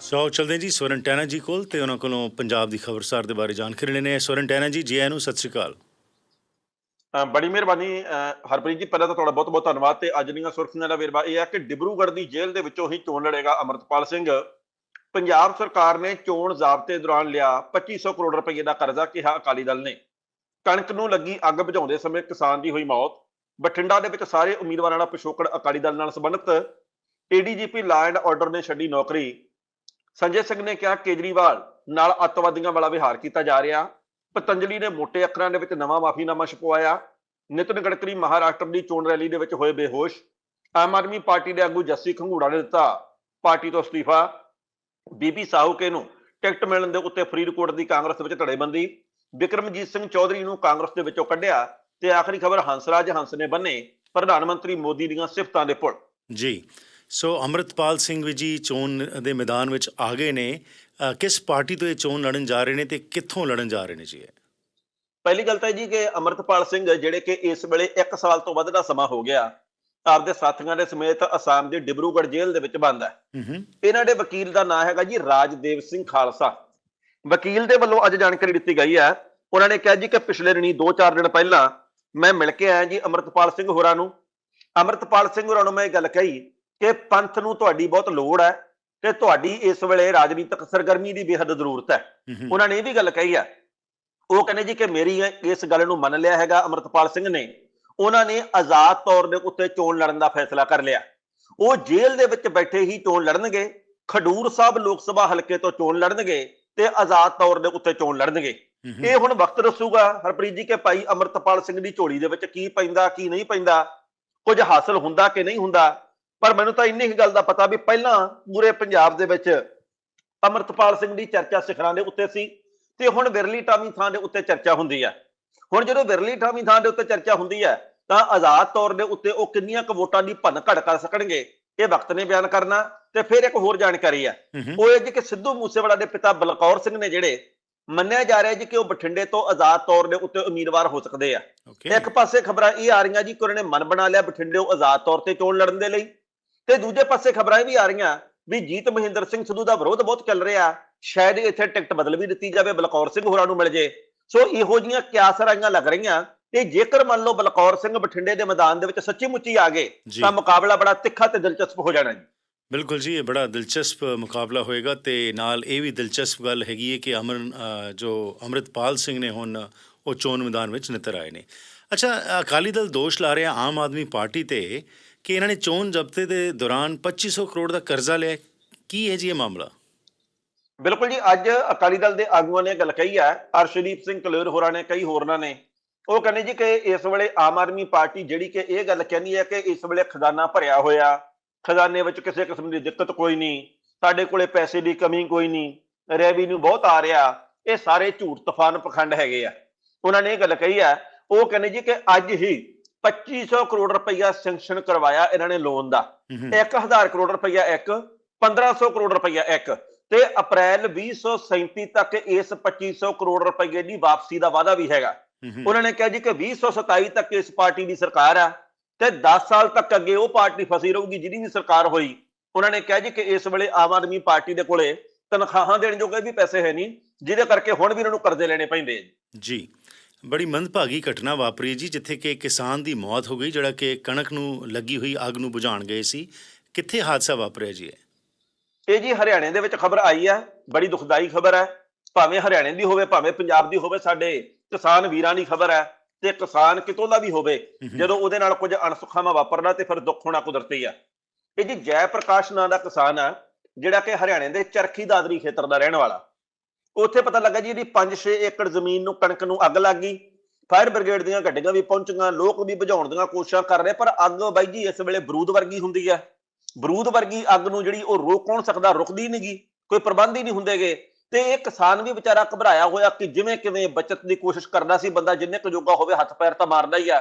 ਸੋ ਚਲਦੇ ਜੀ ਸਵਰਨ ਟੈਨਾ ਜੀ ਕੋਲ ਤੇ ਉਹਨਾਂ ਕੋਲੋਂ ਪੰਜਾਬ ਦੀ ਖਬਰਸਾਰ ਦੇ ਬਾਰੇ ਜਾਣਕਾਰੀ ਲੈਣੇ ਆ ਸਵਰਨ ਟੈਨਾ ਜੀ ਜੀ ਆਇਆਂ ਨੂੰ ਸਤਿ ਸ਼੍ਰੀ ਅਕਾਲ। ਬੜੀ ਮਿਹਰਬਾਨੀ ਹਰਪ੍ਰੀਤ ਜੀ, ਪਹਿਲਾਂ ਤਾਂ ਤੁਹਾਡਾ ਬਹੁਤ ਬਹੁਤ ਧੰਨਵਾਦ ਤੇ ਅੱਜ ਦੀਆਂ ਸੁਰਖੀਆਂ ਦਾ ਵੇਰਵਾ ਇਹ ਹੈ ਕਿ ਡਿਬਰੂਗੜ੍ਹ ਦੀ ਜੇਲ੍ਹ ਦੇ ਵਿੱਚੋਂ ਹੀ ਚੋਣ ਲੜੇਗਾ ਅਮਰਤਪਾਲ ਸਿੰਘ। ਪੰਜਾਬ ਸਰਕਾਰ ਨੇ ਚੋਣ ਜ਼ਾਬਤੇ ਦੌਰਾਨ ਲਿਆ 2500 ਕਰੋੜ ਰੁਪਏ ਦਾ ਕਰਜ਼ਾ ਕਿਹਾ ਅਕਾਲੀ ਦਲ ਨੇ। ਕਣਕ ਨੂੰ ਲੱਗੀ ਅੱਗ ਬੁਝਾਉਂਦੇ ਸਮੇਂ ਕਿਸਾਨ ਦੀ ਹੋਈ ਮੌਤ। ਬਠਿੰਡਾ ਦੇ ਵਿੱਚ ਸਾਰੇ ਉਮੀਦਵਾਰਾਂ ਦਾ ਪਿਛੋਕੜ ਅਕਾਲੀ ਦਲ ਨਾਲ ਸੰਬੰਧਿਤ। ਏਡੀਜੀਪੀ ਲਾ ਐਂਡ ਆਰਡਰ ਨੇ ਛੱਡੀ ਨੌਕਰੀ। ਸੰਜੇ ਸਿੰਘ ਨੇ ਕਿਹਾ, ਕੇਜਰੀਵਾਲ ਨਾਲ ਅੱਤਵਾਦੀਆਂ ਵਾਲਾ ਵਿਹਾਰ ਕੀਤਾ ਜਾ ਰਿਹਾ। ਪਤੰਜਲੀ ਨੇ ਮੋٹے ਅੱਖਰਾਂ ਦੇ ਵਿੱਚ ਨਵਾਂ ਮਾਫੀਨਾਮਾ ਛਪਵਾਇਆ। ਨਿਤਨ ਗਡਕਰੀ ਮਹਾਰਾਸ਼ਟਰ ਦੀ ਚੋਣ ਰੈਲੀ ਦੇ ਵਿੱਚ ਹੋਏ ਬੇਹੋਸ਼। ਆਮ ਆਦਮੀ ਪਾਰਟੀ ਦੇ ਆਗੂ ਜੱਸੀ ਖੰਗੂੜਾ ਨੇ ਦਿੱਤਾ ਪਾਰਟੀ ਤੋਂ ਅਸਤੀਫਾ। ਬੀਬੀ ਸਾਹੂਕੇ ਨੂੰ ਟਿਕਟ ਮਿਲਣ ਦੇ ਉੱਤੇ ਫਰੀਦਕੋਟ ਦੀ ਕਾਂਗਰਸ ਵਿੱਚ ਧੜੇਬੰਦੀ। ਵਿਕਰਮਜੀਤ ਸਿੰਘ ਚੌਧਰੀ ਨੂੰ ਕਾਂਗਰਸ ਦੇ ਵਿੱਚੋਂ ਕੱਢਿਆ ਤੇ ਆਖਰੀ ਖਬਰ ਹੰਸਰਾਜ ਹੰਸ ਨੇ ਬੰਨੇ ਪ੍ਰਧਾਨ ਮੰਤਰੀ ਮੋਦੀ ਦੀਆਂ ਸਿਫਤਾਂ ਦੇ ਪੁਲ। ਜੀ ਸੋ ਅਮਰਤਪਾਲ ਸਿੰਘ ਵੀ ਜੀ ਚੋਣ ਦੇ ਮੈਦਾਨ ਵਿੱਚ ਆ ਗਏ ਨੇ। ਕਿਸ ਪਾਰਟੀ ਤੋਂ ਇਹ ਚੋਣ ਲੜਨ ਜਾ ਰਹੇ ਨੇ ਤੇ ਕਿੱਥੋਂ ਲੜਨ ਜਾ ਰਹੇ ਨੇ ਜੀ? ਪਹਿਲੀ ਗੱਲ ਤਾਂ ਜੀ ਕਿ ਅਮਰਤਪਾਲ ਸਿੰਘ ਜਿਹੜੇ ਕਿ ਇਸ ਵੇਲੇ 1 ਸਾਲ ਤੋਂ ਵੱਧ ਦਾ ਸਮਾਂ ਹੋ ਗਿਆ ਆਪਦੇ ਸਾਥੀਆਂ ਦੇ ਸਮੇਤ ਅਸਾਮ ਦੀ ਡਿਬਰੂਗੜ੍ਹ ਜੇਲ੍ਹ ਦੇ ਵਿੱਚ ਬੰਦ ਹੈ। ਇਹਨਾਂ ਦੇ ਵਕੀਲ ਦਾ ਨਾਮ ਹੈਗਾ ਜੀ ਰਾਜਦੇਵ ਸਿੰਘ ਖਾਲਸਾ। ਵਕੀਲ ਦੇ ਵੱਲੋਂ ਅੱਜ ਜਾਣਕਾਰੀ ਦਿੱਤੀ ਗਈ ਹੈ। ਉਹਨਾਂ ਨੇ ਕਿਹਾ ਜੀ ਕਿ ਪਿਛਲੇ ਦਿਨੀ 2-4 ਦਿਨ ਪਹਿਲਾਂ ਮੈਂ ਮਿਲ ਕੇ ਆਇਆ ਜੀ ਅਮਰਤਪਾਲ ਸਿੰਘ ਹੋਰਾਂ ਨੂੰ। ਅਮਰਤਪਾਲ ਸਿੰਘ ਹੋਰਾਂ ਨੂੰ ਮੈਂ ਇਹ ਗੱਲ ਕਹੀ ਕਿ ਪੰਥ ਨੂੰ ਤੁਹਾਡੀ ਬਹੁਤ ਲੋੜ ਹੈ ਤੇ ਤੁਹਾਡੀ ਇਸ ਵੇਲੇ ਰਾਜਨੀਤਿਕ ਸਰਗਰਮੀ ਦੀ ਬੇਹੱਦ ਜ਼ਰੂਰਤ ਹੈ। ਹੂੰ, ਹੂੰ ਉਹਨਾਂ ਨੇ ਇਹ ਵੀ ਗੱਲ ਕਹੀ ਆ ਉਹ ਕਹਿੰਦੇ ਜੀ ਕਿ ਮੇਰੀ ਇਸ ਗੱਲ ਨੂੰ ਮੰਨ ਲਿਆ ਹੈਗਾ ਅਮਰਤਪਾਲ ਸਿੰਘ ਨੇ। ਉਹਨਾਂ ਨੇ ਆਜ਼ਾਦ ਤੌਰ ਦੇ ਉੱਤੇ ਚੋਣ ਲੜਨ ਦਾ ਫੈਸਲਾ ਕਰ ਲਿਆ। ਉਹ ਜੇਲ੍ਹ ਦੇ ਵਿੱਚ ਬੈਠੇ ਹੀ ਚੋਣ ਲੜਨਗੇ। ਖਡੂਰ ਸਾਹਿਬ ਲੋਕ ਸਭਾ ਹਲਕੇ ਤੋਂ ਚੋਣ ਲੜਨਗੇ ਤੇ ਆਜ਼ਾਦ ਤੌਰ ਦੇ ਉੱਤੇ ਚੋਣ ਲੜਨਗੇ। ਹੂੰ, ਹੂੰ। ਇਹ ਹੁਣ ਵਕਤ ਦੱਸੂਗਾ ਹਰਪ੍ਰੀਤ ਜੀ ਕਿ ਭਾਈ ਅਮਰਤਪਾਲ ਸਿੰਘ ਦੀ ਝੋਲੀ ਦੇ ਵਿੱਚ ਕੀ ਪੈਂਦਾ ਕੀ ਨਹੀਂ ਪੈਂਦਾ? ਕੁਝ ਹਾਸਲ ਹੁੰਦਾ ਕਿ ਨਹੀਂ ਹੁੰਦਾ? ਪਰ ਮੈਨੂੰ ਤਾਂ ਇੰਨੀ ਹੀ ਗੱਲ ਦਾ ਪਤਾ ਵੀ ਪਹਿਲਾਂ ਪੂਰੇ ਪੰਜਾਬ ਦੇ ਵਿੱਚ ਅਮਰਤਪਾਲ ਸਿੰਘ ਦੀ ਚਰਚਾ ਸਿਖਰਾਂ ਦੇ ਉੱਤੇ ਸੀ ਤੇ ਹੁਣ ਵਿਰਲੀ ਟਾਮੀ ਥਾਂ ਦੇ ਉੱਤੇ ਚਰਚਾ ਹੁੰਦੀ ਹੈ। ਹੁਣ ਜਦੋਂ ਵਿਰਲੀ ਟਾਮੀ ਥਾਂ ਦੇ ਉੱਤੇ ਚਰਚਾ ਹੁੰਦੀ ਹੈ ਤਾਂ ਆਜ਼ਾਦ ਤੌਰ ਦੇ ਉੱਤੇ ਉਹ ਕਿੰਨੀਆਂ ਕੁ ਵੋਟਾਂ ਦੀ ਭੰਨ ਘੜ ਕਰ ਸਕਣਗੇ ਇਹ ਵਕਤ ਨੇ ਬਿਆਨ ਕਰਨਾ ਤੇ ਫਿਰ ਇੱਕ ਹੋਰ ਜਾਣਕਾਰੀ ਹੈ। ਉਹ ਇਹ ਜੀ ਕਿ ਸਿੱਧੂ ਮੂਸੇਵਾਲਾ ਦੇ ਪਿਤਾ ਬਲਕੌਰ ਸਿੰਘ ਨੇ ਜਿਹੜੇ ਮੰਨਿਆ ਜਾ ਰਿਹਾ ਜੀ ਕਿ ਉਹ ਬਠਿੰਡੇ ਤੋਂ ਆਜ਼ਾਦ ਤੌਰ ਦੇ ਉੱਤੇ ਉਮੀਦਵਾਰ ਹੋ ਸਕਦੇ ਆ। ਇੱਕ ਪਾਸੇ ਖਬਰਾਂ ਇਹ ਆ ਰਹੀਆਂ ਜੀ ਕਿ ਉਹਨਾਂ ਨੇ ਮਨ ਬਣਾ ਲਿਆ ਬਠਿੰਡੇ ਉਹ ਆਜ਼ਾਦ ਤੌਰ ਤੇ ਚੋਣ ਲੜਨ ਦੇ ਲਈ। ਤੇ ਦੂਜੇ ਪਾਸੇ ਖਬਰਾਂ ਇਹ ਵੀ ਆ ਰਹੀਆਂ ਵੀ ਜੀਤ ਮਹਿੰਦਰ ਸਿੰਘ ਸਿੱਧੂ ਦਾ ਵਿਰੋਧ ਬਹੁਤ ਚੱਲ ਰਿਹਾ। ਸ਼ਾਇਦ ਇੱਥੇ ਟਿਕਟ ਬਦਲ ਵੀ ਦਿੱਤੀ ਜਾਵੇ ਬਲਕੌਰ ਸਿੰਘ ਹੋਰਾਂ ਨੂੰ ਮਿਲ ਜੇ। ਸੋ ਇਹੋ ਜੀਆਂ ਕਿਆਸ ਰਾਈਆਂ ਲੱਗ ਰਹੀਆਂ ਤੇ ਜੇਕਰ ਮੰਨ ਲਓ ਬਲਕੌਰ ਸਿੰਘ ਬਠਿੰਡੇ ਦੇ ਮੈਦਾਨ ਦੇ ਵਿੱਚ ਸੱਚੀ ਮੁੱਚੀ ਆ ਗਏ ਤਾਂ ਮੁਕਾਬਲਾ ਬੜਾ ਤਿੱਖਾ ਤੇ ਦਿਲਚਸਪ ਹੋ ਜਾਣਾ ਜੀ। ਬਿਲਕੁਲ ਜੀ ਇਹ ਬੜਾ ਦਿਲਚਸਪ ਮੁਕਾਬਲਾ ਹੋਏਗਾ ਤੇ ਨਾਲ ਇਹ ਵੀ ਦਿਲਚਸਪ ਗੱਲ ਹੈਗੀ ਹੈ ਕਿ ਅਮਰ ਜੋ ਅਮਰਿਤਪਾਲ ਸਿੰਘ ਨੇ ਹੁਣ ਉਹ ਚੋਣ ਮੈਦਾਨ ਵਿੱਚ ਨਿਤਰ ਆਏ ਨੇ। ਅੱਛਾ ਅਕਾਲੀ ਦਲ ਦੋਸ਼ ਲਾ ਰਿਹਾ ਆਮ ਆਦਮੀ ਪਾਰਟੀ ਤੇ ਕਿ ਇਹਨਾਂ ਨੇ ਚੋਣ ਜ਼ਬਤੇ ਦੇ ਦੌਰਾਨ 2500 ਕਰੋੜ ਦਾ ਕਰਜ਼ਾ ਲਿਆ ਕੀ ਹੈ ਜੀ ਇਹ ਮਾਮਲਾ? ਬਿਲਕੁਲ ਜੀ, ਅੱਜ ਅਕਾਲੀ ਦਲ ਦੇ ਆਗੂਆਂ ਨੇ ਗੱਲ ਕਹੀ ਹੈ। ਅਰਸ਼ਦੀਪ ਸਿੰਘ ਕਲੇਰ ਹੋਰਾਂ ਨੇ, ਕਈ ਹੋਰਨਾਂ ਨੇ। ਉਹ ਕਹਿੰਦੇ ਜੀ ਕਿ ਇਸ ਵੇਲੇ ਆਮ ਆਦਮੀ ਪਾਰਟੀ ਜਿਹੜੀ ਕਿ ਇਹ ਗੱਲ ਕਹਿੰਦੀ ਹੈ ਕਿ ਇਸ ਵੇਲੇ ਖਜ਼ਾਨਾ ਭਰਿਆ ਹੋਇਆ। ਖਜ਼ਾਨੇ ਵਿੱਚ ਕਿਸੇ ਕਿਸਮ ਦੀ ਦਿੱਕਤ ਕੋਈ ਨਹੀਂ। ਸਾਡੇ ਕੋਲੇ ਪੈਸੇ ਦੀ ਕਮੀ ਕੋਈ ਨਹੀਂ। ਰੈਵਨਿਊ ਬਹੁਤ ਆ ਰਿਹਾ। ਇਹ ਸਾਰੇ ਝੂਠ ਤੂਫਾਨ ਪਖੰਡ ਹੈਗੇ ਆ। ਉਹਨਾਂ ਨੇ ਇਹ ਗੱਲ ਕਹੀ ਹੈ। ਉਹ ਕਹਿੰਦੇ ਜੀ ਕਿ ਅੱਜ ਹੀ 2500 ਕਰੋੜ ਰੁਪਈਆ ਸੈਂਕਸ਼ਨ ਕਰਵਾਇਆ ਇਹਨਾਂ ਨੇ ਲੋਨ ਦਾ ਹੂੰ, ਹੂੰ। 1000 ਕਰੋੜ ਰੁਪਈਆ ਇੱਕ 1500 ਕਰੋੜ ਰੁਪਈਆ ਇੱਕ ਤੇ ਅਪ੍ਰੈਲ 2037 ਤੱਕ ਇਸ 2500 ਕਰੋੜ ਰੁਪਏ ਦੀ ਵਾਪਸੀ ਦਾ ਵਾਅਦਾ ਵੀ ਹੈਗਾ। ਉਹਨਾਂ ਨੇ ਕਿਹਾ ਜੀ ਕਿ 2027 ਤੱਕ ਇਸ ਪਾਰਟੀ ਦੀ ਸਰਕਾਰ ਆ ਤੇ 10 ਸਾਲ ਤੱਕ ਅੱਗੇ ਉਹ ਪਾਰਟੀ ਫਸੀ ਰਹੂਗੀ ਜਿਹਦੀ ਵੀ ਸਰਕਾਰ ਹੋਈ ਉਹਨਾਂ ਨੇ ਕਿਹਾ ਜੀ ਕਿ ਇਸ ਵੇਲੇ ਆਮ ਆਦਮੀ ਪਾਰਟੀ ਦੇ ਕੋਲੇ ਤਨਖਾਹਾਂ ਦੇਣ ਜੋਗੇ ਵੀ ਪੈਸੇ ਹੈ ਨਹੀਂ ਜਿਹਦੇ ਕਰਕੇ ਹੁਣ ਵੀ ਇਹਨਾਂ ਨੂੰ ਕਰਜ਼ੇ ਲੈਣੇ ਪੈਂਦੇ ਜੀ। ਬੜੀ ਮੰਦਭਾਗੀ ਘਟਨਾ ਵਾਪਰੀ ਜੀ ਜਿੱਥੇ ਕਿ ਕਿਸਾਨ ਦੀ ਮੌਤ ਹੋ ਗਈ ਜਿਹੜਾ ਕਿ ਕਣਕ ਨੂੰ ਲੱਗੀ ਹੋਈ ਅੱਗ ਨੂੰ ਬੁਝਾਉਣ ਗਏ ਸੀ। ਕਿੱਥੇ ਹਾਦਸਾ ਵਾਪਰਿਆ ਜੀ ਇਹ? ਜੀ ਹਰਿਆਣੇ ਦੇ ਵਿੱਚ ਖਬਰ ਆਈ ਹੈ ਬੜੀ ਦੁਖਦਾਈ ਖਬਰ ਹੈ। ਭਾਵੇਂ ਹਰਿਆਣੇ ਦੀ ਹੋਵੇ ਭਾਵੇਂ ਪੰਜਾਬ ਦੀ ਹੋਵੇ ਸਾਡੇ ਕਿਸਾਨ ਵੀਰਾਂ ਦੀ ਖਬਰ ਹੈ ਤੇ ਕਿਸਾਨ ਕਿਤੋਂ ਦਾ ਵੀ ਹੋਵੇ। ਜਦੋਂ ਉਹਦੇ ਨਾਲ ਕੁਝ ਅਣਸੁਖਾਵਾਂ ਵਾਪਰਨਾ ਤੇ ਫਿਰ ਦੁੱਖ ਹੋਣਾ ਕੁਦਰਤੀ ਆ। ਇਹ ਜੀ ਜੈ ਪ੍ਰਕਾਸ਼ ਨਾਂ ਦਾ ਕਿਸਾਨ ਆ ਜਿਹੜਾ ਕਿ ਹਰਿਆਣੇ ਦੇ ਚਰਖੀ ਦਾਦਰੀ ਖੇਤਰ ਦਾ ਰਹਿਣ ਵਾਲਾ। ਉੱਥੇ ਪਤਾ ਲੱਗਾ ਜੀ ਇਹਦੀ 5-6 ਏਕੜ ਜ਼ਮੀਨ ਨੂੰ, ਕਣਕ ਨੂੰ ਅੱਗ ਲੱਗ ਗਈ। ਫਾਇਰ ਬ੍ਰਿਗੇਡ ਦੀਆਂ ਗੱਡੀਆਂ ਵੀ ਪਹੁੰਚੀਆਂ, ਲੋਕ ਵੀ ਬੁਝਾਉਣ ਦੀਆਂ ਕੋਸ਼ਿਸ਼ਾਂ ਕਰ ਰਹੇ, ਪਰ ਅੱਗ ਬਾਈ ਜੀ ਇਸ ਵੇਲੇ ਬਰੂਦ ਵਰਗੀ ਹੁੰਦੀ ਹੈ ਬਰੂਦ ਵਰਗੀ ਅੱਗ ਨੂੰ ਜਿਹੜੀ ਉਹ ਰੋਕ ਕੌਣ ਸਕਦਾ, ਰੁਕਦੀ ਨਹੀਂਗੀ ਕੋਈ ਪ੍ਰਬੰਧ ਹੀ ਨਹੀਂ ਹੁੰਦੇਗੇ ਤੇ ਇਹ ਕਿਸਾਨ ਵੀ ਵਿਚਾਰਾ ਘਬਰਾਇਆ ਹੋਇਆ ਕਿ ਜਿਵੇਂ ਕਿਵੇਂ ਬਚਤ ਦੀ ਕੋਸ਼ਿਸ਼ ਕਰਦਾ ਸੀ, ਬੰਦਾ ਜਿੰਨੇ ਕੁ ਜੋਗਾ ਹੋਵੇ ਹੱਥ ਪੈਰ ਤਾਂ ਮਾਰਦਾ ਹੀ ਆ।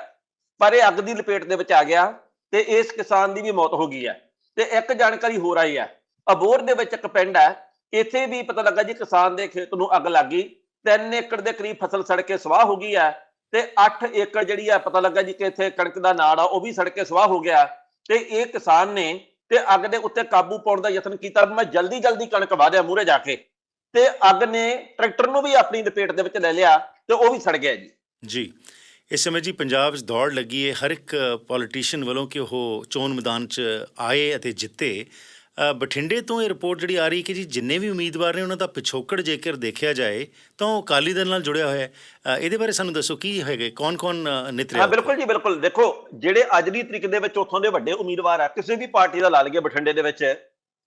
ਪਰ ਇਹ ਅੱਗ ਦੀ ਲਪੇਟ ਦੇ ਵਿੱਚ ਆ ਗਿਆ ਤੇ ਇਸ ਕਿਸਾਨ ਦੀ ਵੀ ਮੌਤ ਹੋ ਗਈ ਹੈ ਤੇ ਇੱਕ ਜਾਣਕਾਰੀ ਹੋਰ ਆਈ ਹੈ ਅਬੋਰ ਦੇ ਵਿੱਚ ਇੱਕ ਪਿੰਡ ਹੈ ਇੱਥੇ ਵੀ ਪਤਾ ਲੱਗਾ ਜੀ ਕਿਸਾਨ ਦੇ ਖੇਤ ਨੂੰ ਅੱਗ ਲੱਗ ਗਈ 3 ਏਕੜ ਦੇ ਕਰੀਬ ਫਸਲ ਸੜ ਕੇ ਸਵਾਹ ਹੋ ਗਈ ਹੈ ਤੇ 8 ਏਕੜ ਜਿਹੜੀ ਹੈ ਪਤਾ ਲੱਗਾ ਜੀ ਕਿ ਇੱਥੇ ਕਣਕ ਦਾ ਨਾੜ ਆ, ਉਹ ਵੀ ਸੜ ਕੇ ਸਵਾਹ ਹੋ ਗਿਆ ਤੇ ਇਹ ਕਿਸਾਨ ਨੇ ਤੇ ਅੱਗ ਦੇ ਉੱਤੇ ਕਾਬੂ ਪਾਉਣ ਦਾ ਯਤਨ ਕੀਤਾ, ਮੈਂ ਜਲਦੀ ਜਲਦੀ ਕਣਕ ਵਾਧਿਆ ਮੂਰੇ ਜਾ ਕੇ ਤੇ ਅੱਗ ਨੇ ਟਰੈਕਟਰ ਨੂੰ ਵੀ ਆਪਣੀ ਲਪੇਟ ਦੇ ਵਿੱਚ ਲੈ ਲਿਆ ਤੇ ਉਹ ਵੀ ਸੜ ਗਿਆ ਜੀ। ਜੀ, ਇਸ ਸਮੇਂ ਜੀ ਪੰਜਾਬ 'ਚ ਦੌੜ ਲੱਗੀ ਹੈ, ਹਰ ਇੱਕ ਪੋਲੀਟੀਸ਼ੀਅਨ ਵੱਲੋਂ ਕਿ ਉਹ ਚੋਣ ਮੈਦਾਨ 'ਚ ਆਏ ਅਤੇ ਜਿੱਤੇ। ਬਠਿੰਡੇ ਤੋਂ ਇਹ ਰਿਪੋਰਟ ਜਿਹੜੀ ਆ ਰਹੀ ਕਿ ਜੀ ਜਿੰਨੇ ਵੀ ਉਮੀਦਵਾਰ ਨੇ ਉਹਨਾਂ ਦਾ ਪਿਛੋਕੜ ਜੇਕਰ ਦੇਖਿਆ ਜਾਏ ਤਾਂ ਉਹ ਅਕਾਲੀ ਦਲ ਨਾਲ ਜੁੜਿਆ ਹੋਇਆ ਹੈ। ਇਹਦੇ ਬਾਰੇ ਸਾਨੂੰ ਦੱਸੋ ਕੀ ਹੈਗੇ? ਕੌਣ-ਕੌਣ ਨਿਤਰਿਆ ਹਾਂ ਬਿਲਕੁਲ ਜੀ ਬਿਲਕੁਲ। ਦੇਖੋ ਜਿਹੜੇ ਅੱਜ ਦੀ ਤਰੀਕ ਦੇ ਵਿੱਚ ਉੱਥੋਂ ਦੇ ਵੱਡੇ ਉਮੀਦਵਾਰ ਆ ਕਿਸੇ ਵੀ ਪਾਰਟੀ ਦਾ ਲਾ ਲਈਏ ਬਠਿੰਡੇ ਦੇ ਵਿੱਚ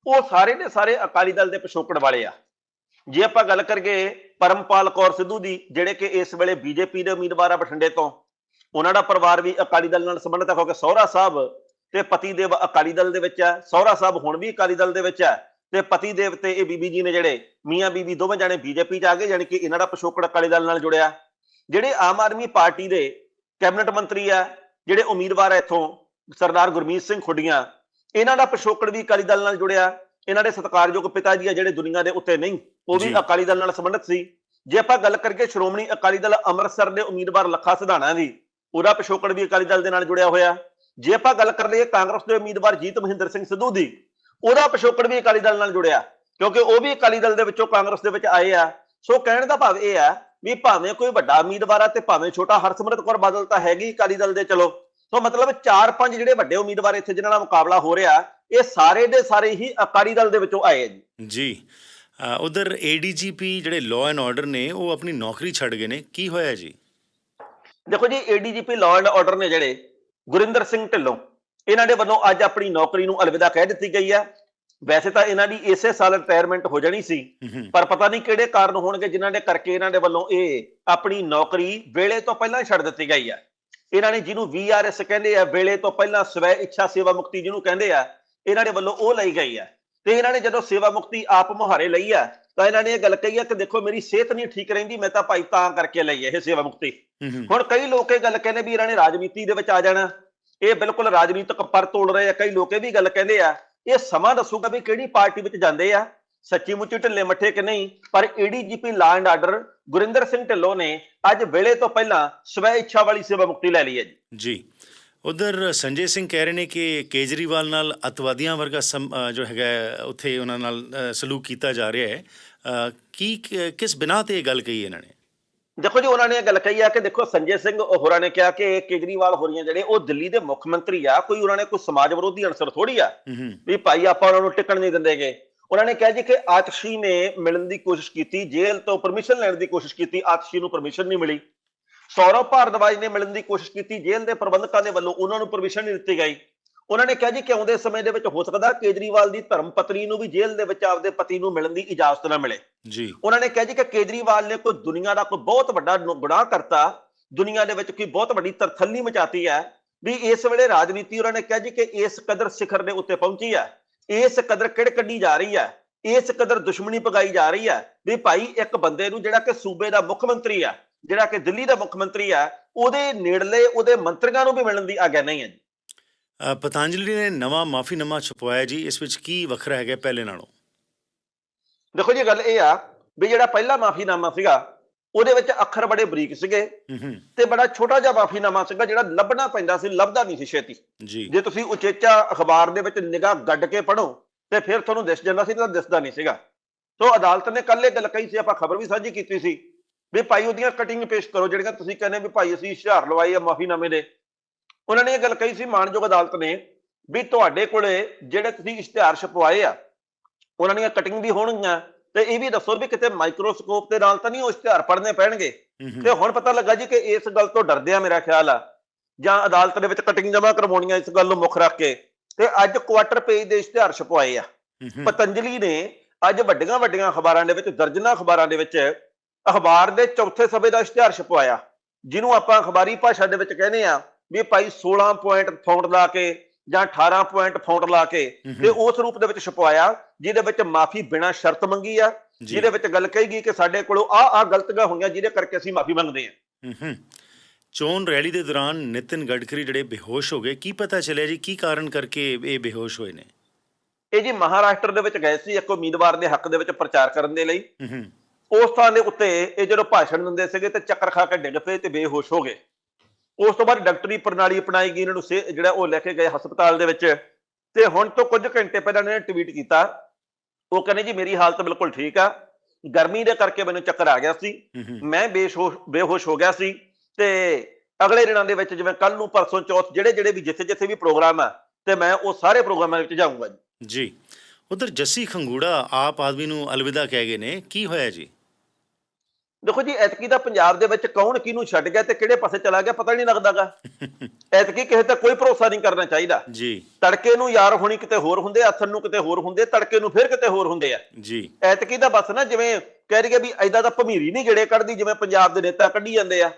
ਉਹ ਸਾਰੇ ਦੇ ਸਾਰੇ ਅਕਾਲੀ ਦਲ ਦੇ ਪਿਛੋਕੜ ਵਾਲੇ ਆ। ਜੇ ਆਪਾਂ ਗੱਲ ਕਰੀਏ ਪਰਮਪਾਲ ਕੌਰ ਸਿੱਧੂ ਦੀ ਜਿਹੜੇ ਕਿ ਇਸ ਵੇਲੇ ਬੀਜੇਪੀ ਦੇ ਉਮੀਦਵਾਰ ਆ ਬਠਿੰਡੇ ਤੋਂ ਉਹਨਾਂ ਦਾ ਪਰਿਵਾਰ ਵੀ ਅਕਾਲੀ ਦਲ ਨਾਲ ਸੰਬੰਧਿਤ ਹੈ ਕਿਉਂਕਿ ਸਹੁਰਾ ਸਾਹਿਬ ਤੇ ਪਤੀ ਦੇਵ ਅਕਾਲੀ ਦਲ ਦੇ ਵਿੱਚ ਹੈ ਸਹੁਰਾ ਸਾਹਿਬ ਹੁਣ ਵੀ ਅਕਾਲੀ ਦਲ ਦੇ ਵਿੱਚ ਹੈ ਤੇ ਪਤੀ ਦੇਵ ਤੇ ਇਹ ਬੀਬੀ ਜੀ ਨੇ ਜਿਹੜੇ ਮੀਆਂ ਬੀਬੀ ਦੋਵੇਂ ਜਾਣੇ ਬੀਜੇਪੀ ਚ ਆ ਗਏ ਯਾਨੀ ਕਿ ਇਹਨਾਂ ਦਾ ਪਿਛੋਕੜ ਅਕਾਲੀ ਦਲ ਨਾਲ ਜੁੜਿਆ। ਜਿਹੜੇ ਆਮ ਆਦਮੀ ਪਾਰਟੀ ਦੇ ਕੈਬਨਿਟ ਮੰਤਰੀ ਆ ਜਿਹੜੇ ਉਮੀਦਵਾਰ ਆ ਇੱਥੋਂ ਸਰਦਾਰ ਗੁਰਮੀਤ ਸਿੰਘ ਖੁੱਡੀਆਂ ਇਹਨਾਂ ਦਾ ਪਿਛੋਕੜ ਵੀ ਅਕਾਲੀ ਦਲ ਨਾਲ ਜੁੜਿਆ। ਇਹਨਾਂ ਦੇ ਸਤਿਕਾਰਯੋਗ ਪਿਤਾ ਜੀ ਆ ਜਿਹੜੇ ਦੁਨੀਆ ਦੇ ਉੱਤੇ ਨਹੀਂ ਉਹ ਵੀ। ਅਕਾਲੀ ਦਲ ਨਾਲ ਸੰਬੰਧਿਤ ਸੀ। ਜੇ ਆਪਾਂ ਗੱਲ ਕਰੀਏ ਸ਼੍ਰੋਮਣੀ ਅਕਾਲੀ ਦਲ ਅੰਮ੍ਰਿਤਸਰ ਦੇ ਉਮੀਦਵਾਰ ਲੱਖਾ ਸਿਧਾਣਾ ਦੀ ਉਹਦਾ ਪਿਛੋਕੜ ਵੀ ਅਕਾਲੀ ਦਲ ਦੇ ਨਾਲ ਜੁੜਿਆ ਹੋਇਆ। ਜੇ ਆਪਾਂ ਗੱਲ ਕਰ ਲਈਏ ਕਾਂਗਰਸ ਦੇ ਉਮੀਦਵਾਰ ਜੀਤ ਮਹਿੰਦਰ ਸਿੰਘ ਸਿੱਧੂ ਦੀ ਉਹਦਾ ਪਿਛੋਕੜ ਵੀ ਅਕਾਲੀ ਦਲ ਨਾਲ ਜੁੜਿਆ ਕਿਉਂਕਿ ਉਹ ਵੀ ਅਕਾਲੀ ਦਲ ਦੇ ਵਿੱਚੋਂ ਕਾਂਗਰਸ ਦੇ ਵਿੱਚ ਆਏ ਆ। ਸੋ ਕਹਿਣ ਦਾ ਭਾਵ ਇਹ ਆ ਵੀ ਭਾਵੇਂ ਕੋਈ ਵੱਡਾ ਉਮੀਦਵਾਰ ਆ ਤੇ ਭਾਵੇਂ ਛੋਟਾ ਹਰਸਿਮਰਤ ਕੌਰ ਬਾਦਲ ਤਾਂ ਹੈਗੀ ਅਕਾਲੀ ਦਲ ਦੇ ਚਲੋ। ਸੋ ਮਤਲਬ 4-5 ਜਿਹੜੇ ਵੱਡੇ ਉਮੀਦਵਾਰ ਇੱਥੇ ਜਿਨ੍ਹਾਂ ਨਾਲ ਮੁਕਾਬਲਾ ਹੋ ਰਿਹਾ ਇਹ ਸਾਰੇ ਦੇ ਸਾਰੇ ਹੀ ਅਕਾਲੀ ਦਲ ਦੇ ਵਿੱਚੋਂ ਆਏ ਜੀ। ਜੀ। ਉਧਰ ਏਡੀਜੀਪੀ ਜਿਹੜੇ ਲਾਅ ਐਂਡ ਆਰਡਰ ਨੇ ਉਹ ਆਪਣੀ ਨੌਕਰੀ ਛੱਡ ਗਏ ਨੇ। ਕੀ ਹੋਇਆ ਜੀ? ਦੇਖੋ ਜੀ ਏਡੀਜੀਪੀ ਲਾਅ ਐਂਡ ਆਰਡਰ ਨੇ ਜਿਹੜੇ ਗੁਰਿੰਦਰ ਸਿੰਘ ਢਿੱਲੋਂ। ਇਹਨਾਂ ਦੇ ਵੱਲੋਂ ਅੱਜ ਆਪਣੀ ਨੌਕਰੀ ਨੂੰ ਅਲਵਿਦਾ ਕਹਿ ਦਿੱਤੀ ਗਈ ਹੈ। ਵੈਸੇ ਤਾਂ ਇਹਨਾਂ ਦੀ ਇਸੇ ਸਾਲ ਰਿਟਾਇਰਮੈਂਟ ਹੋ ਜਾਣੀ ਸੀ। ਪਰ ਪਤਾ ਨਹੀਂ ਕਿਹੜੇ ਕਾਰਨ ਹੋਣਗੇ ਜਿਨ੍ਹਾਂ ਦੇ ਕਰਕੇ ਇਹਨਾਂ ਦੇ ਵੱਲੋਂ ਇਹ ਆਪਣੀ ਨੌਕਰੀ ਵੇਲੇ ਤੋਂ ਪਹਿਲਾਂ ਛੱਡ ਦਿੱਤੀ ਗਈ ਹੈ। ਇਹਨਾਂ ਨੇ ਜਿਹਨੂੰ ਵੀਆਰਐਸ ਕਹਿੰਦੇ ਆ ਵੇਲੇ ਤੋਂ ਪਹਿਲਾਂ ਸਵੈ ਇੱਛਾ ਸੇਵਾ ਮੁਕਤੀ ਜਿਹਨੂੰ ਕਹਿੰਦੇ ਆ ਇਹਨਾਂ ਦੇ ਵੱਲੋਂ ਉਹ ਲਈ ਗਈ ਹੈ। ਤੇ ਇਹਨਾਂ ਨੇ ਜਦੋਂ ਸੇਵਾ ਮੁਕਤੀ ਆਪ ਮੁਹਾਰੇ ਲਈ ਆ ਤਾਂ ਇਹਨਾਂ ਨੇ ਇਹ ਗੱਲ ਕਹੀ ਹੈ ਕਿ ਦੇਖੋ ਮੇਰੀ ਸਿਹਤ ਨਹੀਂ ਠੀਕ ਰਹਿੰਦੀ ਮੈਂ ਤਾਂ ਭਾਈ ਤਾਂ ਕਰਕੇ ਲਈ ਇਹ ਸੇਵਾ ਮੁਕਤੀ। ਹੁਣ ਕਈ ਲੋਕ ਇਹ ਗੱਲ ਕਹਿੰਦੇ ਵੀ ਇਹਨਾਂ ਨੇ ਰਾਜਨੀਤੀ ਦੇ ਵਿੱਚ ਆ ਜਾਣਾ ਇਹ ਬਿਲਕੁਲ ਰਾਜਨੀਤਿਕ ਪਰ ਤੋੜ ਰਹੇ ਆ ਕਈ ਲੋਕ ਇਹ ਵੀ ਗੱਲ ਕਹਿੰਦੇ ਆ ਇਹ ਸਮਾਂ ਦੱਸੂਗਾ ਵੀ ਕਿਹੜੀ ਪਾਰਟੀ ਵਿੱਚ ਜਾਂਦੇ ਆ ਸੱਚੀ ਮੁੱਚੀ ਢਿੱਲੇ ਮੱਠੇ ਕਿ ਨਹੀਂ? ਪਰ ADGP law and order Gurinder Singh Dhillon ਨੇ ਅੱਜ ਵੇਲੇ ਤੋਂ ਪਹਿਲਾਂ ਸਵੈ ਇੱਛਾ ਵਾਲੀ ਸੇਵਾ ਮੁਕਤੀ ਲੈ ਲਈ ਹੈ ਜੀ। ਜੀ। ਉਧਰ ਸੰਜੇ ਸਿੰਘ ਕਹਿ ਰਹੇ ਨੇ ਕਿ ਕੇਜਰੀਵਾਲ ਨਾਲ ਅਤਵਾਦੀਆਂ ਵਰਗਾ ਜੋ ਹੈਗਾ ਉੱਥੇ ਉਹਨਾਂ ਨਾਲ ਸਲੂਕ ਕੀਤਾ ਜਾ ਰਿਹਾ ਹੈ। ਕੀ ਕਿਸ ਬਿਨਾ ਤੇ ਇਹ ਗੱਲ ਕਹੀ ਇਹਨਾਂ ਨੇ? ਦੇਖੋ ਜੀ ਉਹਨਾਂ ਨੇ ਇਹ ਗੱਲ ਕਹੀ ਆ ਕਿ ਦੇਖੋ ਸੰਜੇ ਸਿੰਘ ਹੋਰਾਂ ਨੇ ਕਿਹਾ ਕਿ ਕੇਜਰੀਵਾਲ ਹੋਰੀਆਂ ਜਿਹੜੇ ਉਹ ਦਿੱਲੀ ਦੇ ਮੁੱਖ ਮੰਤਰੀ ਆ ਕੋਈ ਉਹਨਾਂ ਨੇ ਕੋਈ ਸਮਾਜ ਵਿਰੋਧੀ ਅਨਸਰ ਥੋੜੀ ਆ ਵੀ ਭਾਈ ਆਪਾਂ ਉਹਨਾਂ ਨੂੰ ਟਿਕਣ ਨਹੀਂ ਦਿੰਦੇਗੇ। ਉਹਨਾਂ ਨੇ ਕਿਹਾ ਜੀ ਕਿ ਆਤਸ਼ੀ ਨੇ ਮਿਲਣ ਦੀ ਕੋਸ਼ਿਸ਼ ਕੀਤੀ ਜੇਲ੍ਹ ਤੋਂ ਪਰਮਿਸ਼ਨ ਲੈਣ ਦੀ ਕੋਸ਼ਿਸ਼ ਕੀਤੀ ਆਤਸ਼ੀ ਨੂੰ ਪਰਮਿਸ਼ਨ ਨਹੀਂ ਮਿਲੀ। ਸੌਰਵ ਭਾਰਦਵਾਜ ਨੇ ਮਿਲਣ ਦੀ ਕੋਸ਼ਿਸ਼ ਕੀਤੀ ਜੇਲ੍ਹ ਦੇ ਪ੍ਰਬੰਧਕਾਂ ਦੇ ਵੱਲੋਂ ਉਹਨਾਂ ਨੂੰ ਪਰਮਿਸ਼ਨ ਨਹੀਂ ਦਿੱਤੀ ਗਈ। ਉਹਨਾਂ ਨੇ ਕਿਹਾ ਜੀ ਕਿ ਆਉਂਦੇ ਸਮੇਂ ਦੇ ਵਿੱਚ ਹੋ ਸਕਦਾ ਕੇਜਰੀਵਾਲ ਦੀ ਧਰਮ ਪਤਨੀ ਨੂੰ ਵੀ ਜੇਲ੍ਹ ਦੇ ਵਿੱਚ ਆਪਦੇ ਪਤੀ ਨੂੰ ਮਿਲਣ ਦੀ ਇਜਾਜ਼ਤ ਨਾ ਮਿਲੇ। ਜੀ। ਉਹਨਾਂ ਨੇ ਕਿਹਾ ਜੀ ਕਿ ਕੇਜਰੀਵਾਲ ਨੇ ਕੋਈ ਦੁਨੀਆ ਦਾ ਕੋਈ ਬਹੁਤ ਵੱਡਾ ਗੁਨਾਹ ਕਰਤਾ ਦੁਨੀਆ ਦੇ ਵਿੱਚ ਕੋਈ ਬਹੁਤ ਵੱਡੀ ਤਰਥੱਲੀ ਮਚਾਤੀ ਹੈ ਵੀ ਇਸ ਵੇਲੇ ਰਾਜਨੀਤੀ ਉਹਨਾਂ ਨੇ ਕਿਹਾ ਜੀ ਕਿ ਇਸ ਕਦਰ ਸਿਖਰ ਦੇ ਉੱਤੇ ਪਹੁੰਚੀ ਹੈ ਇਸ ਕਦਰ ਕਿੜ ਕੱਢੀ ਜਾ ਰਹੀ ਹੈ ਇਸ ਕਦਰ ਦੁਸ਼ਮਣੀ ਪਗਾਈ ਜਾ ਰਹੀ ਹੈ ਵੀ ਭਾਈ ਇੱਕ ਬੰਦੇ ਨੂੰ ਜਿਹੜਾ ਕਿ ਸੂਬੇ ਦਾ ਮੁੱਖ ਮੰਤਰੀ ਆ ਜਿਹੜਾ ਕਿ ਦਿੱਲੀ ਦਾ ਮੁੱਖ ਮੰਤਰੀ ਆ ਉਹਦੇ ਨੇੜਲੇ ਉਹਦੇ ਮੰਤਰੀਆਂ ਨੂੰ ਵੀ ਮਿਲਣ ਦੀ ਆਗਿਆ ਨਹੀਂ ਹੈ ਜੀ। ਪਤੰਜਲੀ ਨੇ ਨਵਾਂ ਮਾਫੀਨਾਮਾ ਛਪਵਾਇਆ ਜੀ ਇਸ ਵਿੱਚ ਕੀ ਵੱਖਰਾ ਹੈਗਾ ਪਹਿਲੇ ਨਾਲੋਂ? ਦੇਖੋ ਜੀ ਗੱਲ ਇਹ ਆ ਵੀ ਜਿਹੜਾ ਪਹਿਲਾ ਮਾਫੀਨਾਮਾ ਸੀਗਾ ਉਹਦੇ ਵਿੱਚ ਅੱਖਰ ਬੜੇ ਬਰੀਕ ਸੀਗੇ ਤੇ ਬੜਾ ਛੋਟਾ ਜਿਹਾ ਮਾਫੀਨਾਮਾ ਸੀਗਾ ਜਿਹੜਾ ਲੱਭਣਾ ਪੈਂਦਾ ਸੀ ਲੱਭਦਾ ਨਹੀਂ ਸੀ ਛੇਤੀ। ਜੀ। ਤੁਸੀਂ ਉਚੇਚਾ ਅਖਬਾਰ ਦੇ ਵਿੱਚ ਨਿਗਾਹ ਗੱਡ ਕੇ ਪੜੋ ਤੇ ਫਿਰ ਤੁਹਾਨੂੰ ਦਿਸ ਜਾਂਦਾ ਸੀ ਤਾਂ ਦਿਸਦਾ ਨਹੀਂ ਸੀਗਾ। ਸੋ ਅਦਾਲਤ ਨੇ ਕੱਲ ਗੱਲ ਕਹੀ ਸੀ ਆਪਾਂ ਖਬਰ ਵੀ ਸਾਂਝੀ ਕੀਤੀ ਸੀ। ਵੀ ਭਾਈ ਉਹਦੀਆਂ ਕਟਿੰਗ ਪੇਸ਼ ਕਰੋ ਜਿਹੜੀਆਂ ਤੁਸੀਂ ਕਹਿੰਦੇ ਵੀ ਭਾਈ ਅਸੀਂ ਇਸ਼ਤਿਹਾਰ ਲਵਾਈ ਆ ਮਾਫੀਨਾਮੇ ਦੇ। ਉਹਨਾਂ ਨੇ ਇਹ ਗੱਲ ਕਹੀ ਸੀ ਮਾਨਯੋਗ ਅਦਾਲਤ ਨੇ ਵੀ ਤੁਹਾਡੇ ਕੋਲੇ ਜਿਹੜੇ ਤੁਸੀਂ ਇਸ਼ਤਿਹਾਰ ਛਪਵਾਏ ਆ ਉਹਨਾਂ ਦੀਆਂ ਕਟਿੰਗ ਵੀ ਹੋਣਗੀਆਂ ਤੇ ਇਹ ਵੀ ਦੱਸੋ ਵੀ ਕਿਤੇ ਮਾਈਕਰੋਸਕੋਪ ਦੇ ਨਾਲ ਤਾਂ ਨਹੀਂ ਉਹ ਇਸ਼ਤਿਹਾਰ ਪੜ੍ਹਨੇ ਪੈਣਗੇ? ਤੇ ਹੁਣ ਪਤਾ ਲੱਗਾ ਜੀ ਕਿ ਇਸ ਗੱਲ ਤੋਂ ਡਰਦੇ ਆ ਮੇਰਾ ਖਿਆਲ ਆ ਜਾਂ ਅਦਾਲਤ ਦੇ ਵਿੱਚ ਕਟਿੰਗ ਜਮ੍ਹਾਂ ਕਰਵਾਉਣੀਆਂ ਇਸ ਗੱਲ ਨੂੰ ਮੁੱਖ ਰੱਖ ਕੇ ਤੇ ਅੱਜ ਕੁਆਟਰ ਪੇਜ ਦੇ ਇਸ਼ਤਿਹਾਰ ਛਪਵਾਏ ਆ। ਪਤੰਜਲੀ ਨੇ ਅੱਜ ਵੱਡੀਆਂ ਵੱਡੀਆਂ ਅਖਬਾਰਾਂ ਦੇ ਵਿੱਚ ਦਰਜਨਾਂ ਅਖਬਾਰਾਂ ਦੇ ਵਿੱਚ ਅਖਬਾਰ ਦੇ ਚੌਥੇ ਸਭੇ ਦਾ ਇਸ਼ਤਿਹਾਰ ਛਪਵਾਇਆ ਜਿਹਨੂੰ ਆਪਾਂ ਅਖਬਾਰੀ ਭਾਸ਼ਾ ਦੇ ਵਿੱਚ ਕਹਿੰਦੇ ਆ ਵੀ ਭਾਈ 16 ਪੁਆਇੰਟ ਫੌਂਟ ਲਾ ਕੇ ਜਾਂ 18 ਪੁਆਇੰਟ ਫੌਂਟ ਲਾ ਕੇ ਹੂੰ ਤੇ ਹੂੰ ਉਸ ਰੂਪ ਦੇ ਵਿੱਚ ਛਪਵਾਇਆ ਜਿਹਦੇ ਵਿੱਚ ਮਾਫੀ ਬਿਨਾਂ ਸ਼ਰਤ ਮੰਗੀ ਆ ਜਿਹਦੇ ਵਿੱਚ ਗੱਲ ਕਹੀ ਗਈ ਕਿ ਸਾਡੇ ਕੋਲੋਂ ਆ ਆ ਗਲਤੀਆਂ ਹੋਈਆਂ ਜਿਹਦੇ ਕਰਕੇ ਅਸੀਂ ਮਾਫੀ ਮੰਗਦੇ ਹਾਂ। ਹੂੰ ਹੂੰ ਚੋਣ ਰੈਲੀ ਦੇ ਦੌਰਾਨ ਨਿਤਿਨ ਗਡਕਰੀ ਜਿਹੜੇ ਬੇਹੋਸ਼ ਹੋ ਗਏ ਕੀ ਪਤਾ ਚੱਲਿਆ ਜੀ ਕੀ ਕਾਰਨ ਕਰਕੇ ਇਹ ਬੇਹੋਸ਼ ਹੋਏ ਨੇ? ਇਹ ਜੀ ਮਹਾਰਾਸ਼ਟਰ ਦੇ ਵਿੱਚ ਗਏ ਸੀ ਇੱਕ ਉਮੀਦਵਾਰ ਦੇ ਹੱਕ ਦੇ ਵਿੱਚ ਪ੍ਰਚਾਰ ਕਰਨ ਦੇ ਲਈ। ਹੂੰ ਹੂੰ ਉਸ ਥਾਂ ਦੇ ਉੱਤੇ ਇਹ ਜਦੋਂ ਭਾਸ਼ਣ ਦਿੰਦੇ ਸੀਗੇ ਤੇ ਚੱਕਰ ਖਾ ਕੇ ਡਿੱਗ ਪਏ ਤੇ ਬੇਹੋਸ਼ ਹੋ ਗਏ। ਉਸ ਤੋਂ ਬਾਅਦ ਡਾਕਟਰੀ ਪ੍ਰਣਾਲੀ ਅਪਣਾਈ ਗਈ ਇਹਨਾਂ ਨੂੰ ਸੇ- ਜਿਹੜਾ ਉਹ ਲੈ ਕੇ ਗਏ ਹਸਪਤਾਲ ਦੇ ਵਿੱਚ ਤੇ ਹੁਣ ਤੋਂ ਕੁਝ ਘੰਟੇ ਪਹਿਲਾਂ ਇਹਨਾਂ ਨੇ ਟਵੀਟ ਕੀਤਾ। ਉਹ ਕਹਿੰਦੇ ਜੀ ਮੇਰੀ ਹਾਲਤ ਬਿਲਕੁਲ ਠੀਕ ਆ। ਗਰਮੀ ਦੇ ਕਰਕੇ ਮੈਨੂੰ ਚੱਕਰ ਆ ਗਿਆ ਸੀ। ਮੈਂ ਬੇਹੋਸ਼ ਬੇਹੋਸ਼ ਹੋ ਗਿਆ ਸੀ ਤੇ ਅਗਲੇ ਦਿਨਾਂ ਦੇ ਵਿੱਚ ਜਿਵੇਂ ਕੱਲ ਨੂੰ ਪਰਸੋਂ ਚੌਥ ਜਿਹੜੇ ਜਿਹੜੇ ਵੀ ਜਿੱਥੇ ਜਿੱਥੇ ਵੀ ਪ੍ਰੋਗਰਾਮ ਆ ਤੇ ਮੈਂ ਉਹ ਸਾਰੇ ਪ੍ਰੋਗਰਾਮਾਂ ਵਿੱਚ ਜਾਊਂਗਾ ਜੀ। ਜੀ। ਉਧਰ ਜੱਸੀ ਖੰਗੂੜਾ ਆਪ ਆਦਮੀ ਨੂੰ ਅਲਵਿਦਾ ਕਹਿ ਗਏ ਨੇ। ਕੀ ਹੋਇਆ ਜੀ? ਦੇਖੋ ਜੀ ਐਤਕੀ ਦਾ ਪੰਜਾਬ ਦੇ ਵਿੱਚ ਕੌਣ ਕਿਹਨੂੰ ਛੱਡ ਗਿਆ ਤੇ ਕਿਹੜੇ ਪਾਸੇ ਚਲਾ ਗਿਆ ਪਤਾ ਨਹੀਂ ਲੱਗਦਾਗਾ। ਐਤਕੀ ਕਿਸੇ ਤੇ ਕੋਈ ਭਰੋਸਾ ਨਹੀਂ ਕਰਨਾ ਚਾਹੀਦਾ। ਜੀ। ਤੜਕੇ ਨੂੰ ਯਾਰ ਹੋਣੀ ਕਿਤੇ ਹੋਰ ਹੁੰਦੇ ਆਥਣ ਨੂੰ ਕਿਤੇ ਹੋਰ ਹੁੰਦੇ ਤੜਕੇ ਨੂੰ ਫਿਰ ਕਿਤੇ ਹੋਰ ਹੁੰਦੇ ਆ। ਜੀ। ਐਤਕੀ ਦਾ ਬਸ ਨਾ ਜਿਵੇਂ ਕਹਿ ਰਹੀ ਵੀ ਐਦਾਂ ਦਾ ਭਮੀਰੀ ਨਹੀਂ ਜਿਹੜੇ ਕੱਢਦੀ ਜਿਵੇਂ ਪੰਜਾਬ ਦੇ ਨੇਤਾ ਕੱਢੀ ਜਾਂਦੇ ਆ।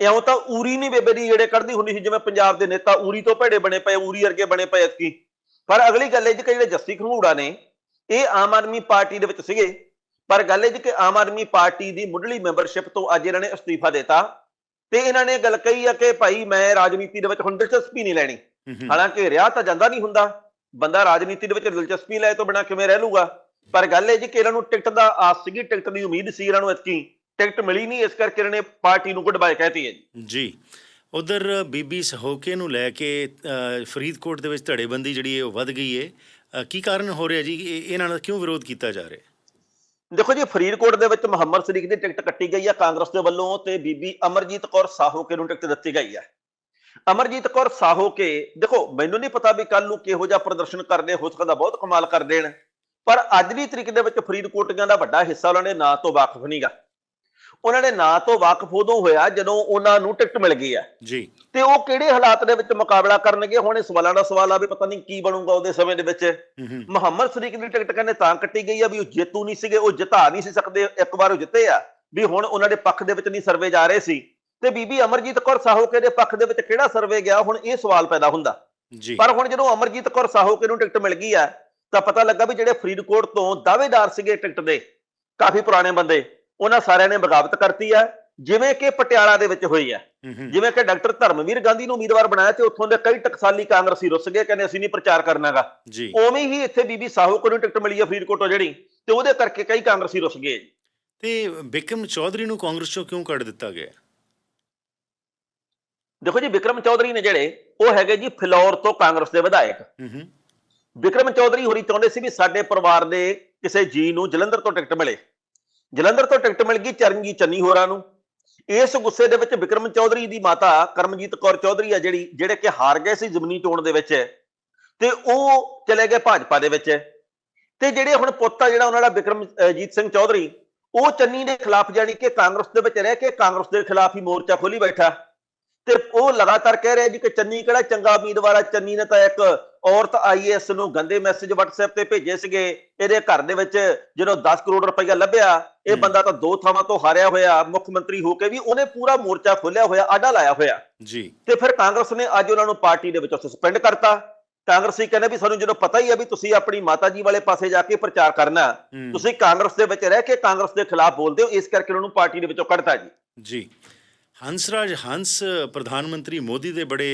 ਇਉਂ ਤਾਂ ਊਰੀ ਨਹੀਂ ਬੇਬੇ ਦੀ ਜਿਹੜੇ ਕੱਢਦੀ ਹੁੰਦੀ ਸੀ ਜਿਵੇਂ ਪੰਜਾਬ ਦੇ ਨੇਤਾ ਊਰੀ ਤੋਂ ਭੇੜੇ ਬਣੇ ਪਏ ਊਰੀ ਵਰਗੇ ਬਣੇ ਪਏ ਐਤਕੀ। ਪਰ ਅਗਲੀ ਗੱਲ ਇਹ ਜਿਹੜੇ ਜੱਸੀ ਖੰਗੂੜਾ ਨੇ ਇਹ ਆਮ ਆਦਮੀ ਪਾਰਟੀ ਦੇ ਵਿੱਚ ਸੀਗੇ। ਪਰ ਗੱਲ ਇਹ ਜੀ ਕਿ ਆਮ ਆਦਮੀ ਪਾਰਟੀ ਦੀ ਮੁੱਢਲੀ ਮੈਂਬਰਸ਼ਿਪ ਤੋਂ ਅੱਜ ਇਹਨਾਂ ਨੇ ਅਸਤੀਫਾ ਦਿੱਤਾ ਤੇ ਇਹਨਾਂ ਨੇ ਗੱਲ ਕਹੀ ਆ ਕਿ ਭਾਈ ਮੈਂ ਰਾਜਨੀਤੀ ਦੇ ਵਿੱਚ ਹੁਣ ਦਿਲਚਸਪੀ ਨਹੀਂ ਲੈਣੀ। ਹੂੰ ਹੂੰ। ਹਾਲਾਂਕਿ ਰਿਹਾ ਤਾਂ ਜਾਂਦਾ ਨਹੀਂ ਹੁੰਦਾ। ਬੰਦਾ ਰਾਜਨੀਤੀ ਦੇ ਵਿੱਚ ਦਿਲਚਸਪੀ ਲੈ ਤੋਂ ਬਿਨਾ ਕਿਵੇਂ ਰਹਿ ਲੂਗਾ ਪਰ ਗੱਲ ਇਹ ਜੀ ਕਿ ਇਹਨਾਂ ਨੂੰ ਟਿਕਟ ਦਾ ਆਸ ਸੀਗੀ ਟਿਕਟ ਦੀ ਉਮੀਦ ਸੀ ਇਹਨਾਂ ਨੂੰ ਇਤਕੀ। ਟਿਕਟ ਮਿਲੀ ਨਹੀਂ ਇਸ ਕਰਕੇ ਇਹਨਾਂ ਨੇ ਪਾਰਟੀ ਨੂੰ ਗੁੱਡ ਬਾਏ ਕਹਿਤੀ ਹੈ ਜੀ। ਉਧਰ ਬੀਬੀ ਸਹੋਕੇ ਨੂੰ ਲੈ ਕੇ ਫਰੀਦਕੋਟ ਦੇ ਵਿੱਚ ਧੜੇਬੰਦੀ ਜਿਹੜੀ ਹੈ ਉਹ ਵੱਧ ਗਈ ਹੈ। ਕੀ ਕਾਰਨ ਹੋ ਰਿਹਾ ਜੀ? ਇਹ- ਇਹਨਾਂ ਦਾ ਕਿਉਂ ਵਿਰੋਧ ਕੀਤਾ ਜਾ ਰਿਹਾ? ਦੇਖੋ ਜੀ, ਫਰੀਦਕੋਟ ਦੇ ਵਿੱਚ ਮੁਹੰਮਦ ਸਦੀਕ ਦੀ ਟਿਕਟ ਕੱਟੀ ਗਈ ਹੈ ਕਾਂਗਰਸ ਦੇ ਵੱਲੋਂ ਤੇ ਬੀਬੀ ਅਮਰਜੀਤ ਕੌਰ ਸਾਹੋਕੇ ਨੂੰ ਟਿਕਟ ਦਿੱਤੀ ਗਈ ਹੈ ਅਮਰਜੀਤ ਕੌਰ ਸਾਹੋਕੇ, ਦੇਖੋ, ਮੈਨੂੰ ਨਹੀਂ ਪਤਾ ਵੀ ਕੱਲ ਨੂੰ ਕਿਹੋ ਜਿਹਾ ਪ੍ਰਦਰਸ਼ਨ ਕਰਦੇ, ਹੋ ਸਕਦਾ ਬਹੁਤ ਕਮਾਲ ਕਰ ਦੇਣ, ਪਰ ਅੱਜ ਦੀ ਤਰੀਕ ਦੇ ਵਿੱਚ ਫਰੀਦਕੋਟੀਆਂ ਦਾ ਵੱਡਾ ਹਿੱਸਾ ਉਹਨਾਂ ਨੇ ਨਾਂ ਤੋਂ ਵਾਕਫ ਨਹੀਂਗਾ ਉਹਨਾਂ ਨੇ ਨਾਂ ਤੋਂ ਵਾਕਫ ਉਦੋਂ ਹੋਇਆ ਜਦੋਂ ਉਹਨਾਂ ਨੂੰ ਟਿਕਟ ਮਿਲ ਗਈ ਹੈ। ਜੀ। ਤੇ ਉਹ ਕਿਹੜੇ ਹਾਲਾਤ ਦੇ ਵਿੱਚ ਮੁਕਾਬਲਾ ਕਰਨਗੇ? ਹੁਣ ਇਹ ਸਵਾਲਾਂ ਦਾ ਸਵਾਲ ਆ ਵੀ ਪਤਾ ਨਹੀਂ ਕੀ ਬਣੂਗਾ ਉਹਦੇ ਸਮੇਂ ਦੇ ਵਿੱਚ। ਮੁਹੰਮਦ ਸਦੀਕ ਦੀ ਟਿਕਟ ਕਹਿੰਦੇ ਤਾਂ ਕੱਟੀ ਗਈ ਆ ਵੀ ਉਹ ਜੇਤੂ ਨਹੀਂ ਸੀਗੇ ਉਹ ਜਿਤਾ ਨਹੀਂ ਸੀ ਸਕਦੇ ਇੱਕ ਵਾਰ ਉਹ ਜਿੱਤੇ ਆ। ਵੀ ਹੁਣ ਉਹਨਾਂ ਦੇ ਪੱਖ ਦੇ ਵਿੱਚ ਨਹੀਂ ਸਰਵੇ ਜਾ ਰਹੇ ਸੀ। ਤੇ ਬੀਬੀ ਅਮਰਜੀਤ ਕੌਰ ਸਾਹੋਕੇ ਦੇ ਪੱਖ ਦੇ ਵਿੱਚ ਕਿਹੜਾ ਸਰਵੇ ਗਿਆ? ਹੁਣ ਇਹ ਸਵਾਲ ਪੈਦਾ ਹੁੰਦਾ। ਜੀ। ਪਰ ਹੁਣ ਜਦੋਂ ਅਮਰਜੀਤ ਕੌਰ ਸਾਹੋਕੇ ਨੂੰ ਟਿਕਟ ਮਿਲ ਗਈ ਆ ਤਾਂ ਪਤਾ ਲੱਗਾ ਵੀ ਜਿਹੜੇ ਫਰੀਦਕੋਟ ਤੋਂ ਦਾਅਵੇਦਾਰ ਸੀਗੇ ਟਿਕਟ ਦੇ ਕਾਫੀ ਪੁਰਾਣੇ ਬੰਦੇ। ਉਹਨਾਂ ਸਾਰਿਆਂ ਨੇ ਬਗਾਵਤ ਕਰਤੀ ਆ ਜਿਵੇਂ ਕਿ ਪਟਿਆਲਾ ਦੇ ਵਿੱਚ ਹੋਈ ਆ ਹੂੰ ਹੂੰ। ਜਿਵੇਂ ਕਿ ਡਾਕਟਰ ਧਰਮਵੀਰ ਗਾਂਧੀ ਨੂੰ ਉਮੀਦਵਾਰ ਬਣਾਇਆ ਤੇ ਉੱਥੋਂ ਦੇ ਕਈ ਟਕਸਾਲੀ ਕਾਂਗਰਸੀ ਰੁੱਸ ਗਏ ਕਹਿੰਦੇ ਅਸੀਂ ਨਹੀਂ ਪ੍ਰਚਾਰ ਕਰਨਾਗਾ। ਉਵੇਂ ਹੀ ਇੱਥੇ ਬੀਬੀ ਸਾਹੂ ਨੂੰ ਟਿਕਟ ਮਿਲੀ ਆ ਫਰੀਦਕੋਟੋਂ ਜਿਹੜੀ ਤੇ ਉਹਦੇ ਕਰਕੇ ਕਈ ਕਾਂਗਰਸੀ ਰੁੱਸ ਗਏ। ਤੇ ਬਿਕਰਮ ਚੌਧਰੀ ਨੂੰ ਕਾਂਗਰਸ ਚੋਂ ਕਿਉਂ ਕੱਢ ਦਿੱਤਾ ਗਿਆ? ਦੇਖੋ ਜੀ ਵਿਕਰਮ ਚੌਧਰੀ ਨੇ ਜਿਹੜੇ ਉਹ ਹੈਗੇ ਜੀ ਫਿਲੌਰ ਤੋਂ ਕਾਂਗਰਸ ਦੇ ਵਿਧਾਇਕ। ਹੂੰ ਹੂੰ। ਵਿਕਰਮ ਚੌਧਰੀ ਹੋਰੀ ਚਾਹੁੰਦੇ ਸੀ ਵੀ ਸਾਡੇ ਪਰਿਵਾਰ ਦੇ ਕਿਸੇ ਜੀ ਨੂੰ ਜਲੰਧਰ ਤੋਂ ਟਿਕਟ ਮਿਲੇ। ਜਲੰਧਰ ਤੋਂ ਟਿਕਟ ਮਿਲ ਗਈ ਚਰਨਜੀਤ ਚੰਨੀ ਹੋਰਾਂ ਨੂੰ। ਇਸ ਗੁੱਸੇ ਦੇ ਵਿੱਚ ਵਿਕਰਮ ਚੌਧਰੀ ਦੀ ਮਾਤਾ ਕਰਮਜੀਤ ਕੌਰ ਚੌਧਰੀ ਆ ਜਿਹੜੀ, ਜਿਹੜੇ ਕਿ ਹਾਰ ਗਏ ਸੀ ਜ਼ਮਨੀ ਚੋਣ ਦੇ ਵਿੱਚ। ਤੇ ਉਹ ਚਲੇ ਗਏ ਭਾਜਪਾ ਦੇ ਵਿੱਚ। ਤੇ ਜਿਹੜੇ ਹੁਣ ਪੁੱਤ ਆ ਜਿਹੜਾ ਉਹਨਾਂ ਦਾ ਵਿਕਰਮਜੀਤ ਸਿੰਘ ਚੌਧਰੀ, ਉਹ ਚੰਨੀ ਦੇ ਖਿਲਾਫ ਜਾਣੀ ਕਿ ਕਾਂਗਰਸ ਦੇ ਵਿੱਚ ਰਹਿ ਕੇ ਕਾਂਗਰਸ ਦੇ ਖਿਲਾਫ ਹੀ ਮੋਰਚਾ ਖੋਲੀ ਬੈਠਾ। ਤੇ ਉਹ ਲਗਾਤਾਰ ਕਹਿ ਰਿਹਾ ਜੀ ਕਿ ਚੰਨੀ ਕਿਹੜਾ ਚੰਗਾ ਉਮੀਦਵਾਰ ਆ? ਚੰਨੀ ਨੇ ਤਾਂ ਇੱਕ ਔਰਤ ਆਈਐਸ ਨੂੰ ਗੰਦੇ ਮੈਸੇਜ WhatsApp ਤੇ ਭੇਜੇ ਸੀਗੇ। ਇਹਦੇ ਘਰ ਦੇ ਵਿੱਚ ਜਦੋਂ 10 ਕਰੋੜ ਰੁਪਈਆ ਲੱਭਿਆ ਇਹ। ਬੰਦਾ ਤਾਂ ਦੋ ਥਾਵਾਂ ਤੋਂ ਹਾਰਿਆ ਹੋਇਆ ਮੁੱਖ ਮੰਤਰੀ ਹੋ ਕੇ ਵੀ ਉਹਨੇ ਪੂਰਾ ਮੋਰਚਾ ਖੋਲਿਆ ਹੋਇਆ ਆਡਾ ਲਾਇਆ ਹੋਇਆ। ਜੀ। ਤੇ ਫਿਰ ਕਾਂਗਰਸ ਨੇ ਅੱਜ ਉਹਨਾਂ ਨੂੰ ਪਾਰਟੀ ਦੇ ਵਿੱਚੋਂ ਸਸਪੈਂਡ ਕਰਤਾ। ਕਾਂਗਰਸੀ ਕਹਿੰਦੇ ਵੀ ਸਾਨੂੰ ਜਦੋਂ ਪਤਾ ਹੀ ਆ ਵੀ ਤੁਸੀਂ ਆਪਣੀ ਮਾਤਾ ਜੀ ਵਾਲੇ ਪਾਸੇ ਜਾ ਕੇ ਪ੍ਰਚਾਰ ਕਰਨਾ ਹੂੰ। ਤੁਸੀਂ ਕਾਂਗਰਸ ਦੇ ਵਿੱਚ ਰਹਿ ਕੇ ਕਾਂਗਰਸ ਦੇ ਖਿਲਾਫ ਬੋਲਦੇ ਹੋ ਇਸ ਕਰਕੇ ਉਹਨਾਂ ਨੂੰ ਪਾਰਟੀ ਦੇ ਵਿੱਚੋਂ ਕੱਢਤਾ ਜੀ। ਜੀ। ਹੰਸਰਾਜ ਹੰਸ ਪ੍ਰਧਾਨ ਮੰਤਰੀ ਮੋਦੀ ਦੇ ਬੜੇ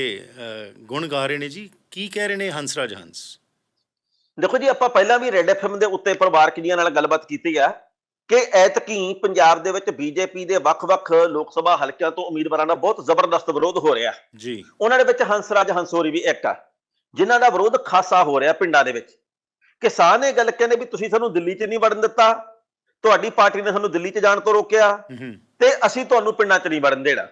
ਗੁਣ ਗਾ ਰਹੇ ਨੇ ਜੀ। ਕੀ ਕਹਿ ਰਹੇ ਨੇ ਹੰਸਰਾਜ ਹੰਸ? ਦੇਖੋ ਜੀ ਆਪਾਂ ਪਹਿਲਾਂ ਵੀ ਰੈੱਡ ਐਫਐਮ ਦੇ ਉੱਤੇ ਪਰਿਵਾਰਕ ਜੀਆਂ ਨਾਲ ਗੱਲਬਾਤ ਕੀਤੀ ਆ ਕਿ ਐਤਕੀ ਪੰਜਾਬ ਦੇ ਵਿੱਚ ਬੀਜੇਪੀ ਦੇ ਵੱਖ-ਵੱਖ ਲੋਕ ਸਭਾ ਹਲਕਿਆਂ ਤੋਂ ਉਮੀਦਵਾਰਾਂ ਦਾ ਬਹੁਤ ਜ਼ਬਰਦਸਤ ਵਿਰੋਧ ਹੋ ਰਿਹਾ। ਜੀ। ਉਹਨਾਂ ਦੇ ਵਿੱਚ ਹੰਸਰਾਜ ਹੰਸੋਰੀ ਵੀ ਇੱਕ ਆ ਜਿਨ੍ਹਾਂ ਦਾ ਵਿਰੋਧ ਖਾਸਾ ਹੋ ਰਿਹਾ ਪਿੰਡਾਂ ਦੇ ਵਿੱਚ। ਕਿਸਾਨ ਇਹ ਗੱਲ ਕਹਿੰਦੇ ਵੀ ਤੁਸੀਂ ਸਾਨੂੰ ਦਿੱਲੀ 'ਚ ਨਹੀਂ ਵੜਨ ਦਿੱਤਾ ਤੁਹਾਡੀ ਪਾਰਟੀ ਨੇ ਸਾਨੂੰ ਦਿੱਲੀ 'ਚ ਜਾਣ ਤੋਂ ਰੋਕਿਆ। ਤੇ ਅਸੀਂ ਤੁਹਾਨੂੰ ਪਿੰਡਾਂ 'ਚ ਨਹੀਂ ਵੜਨ ਦੇਣਾ।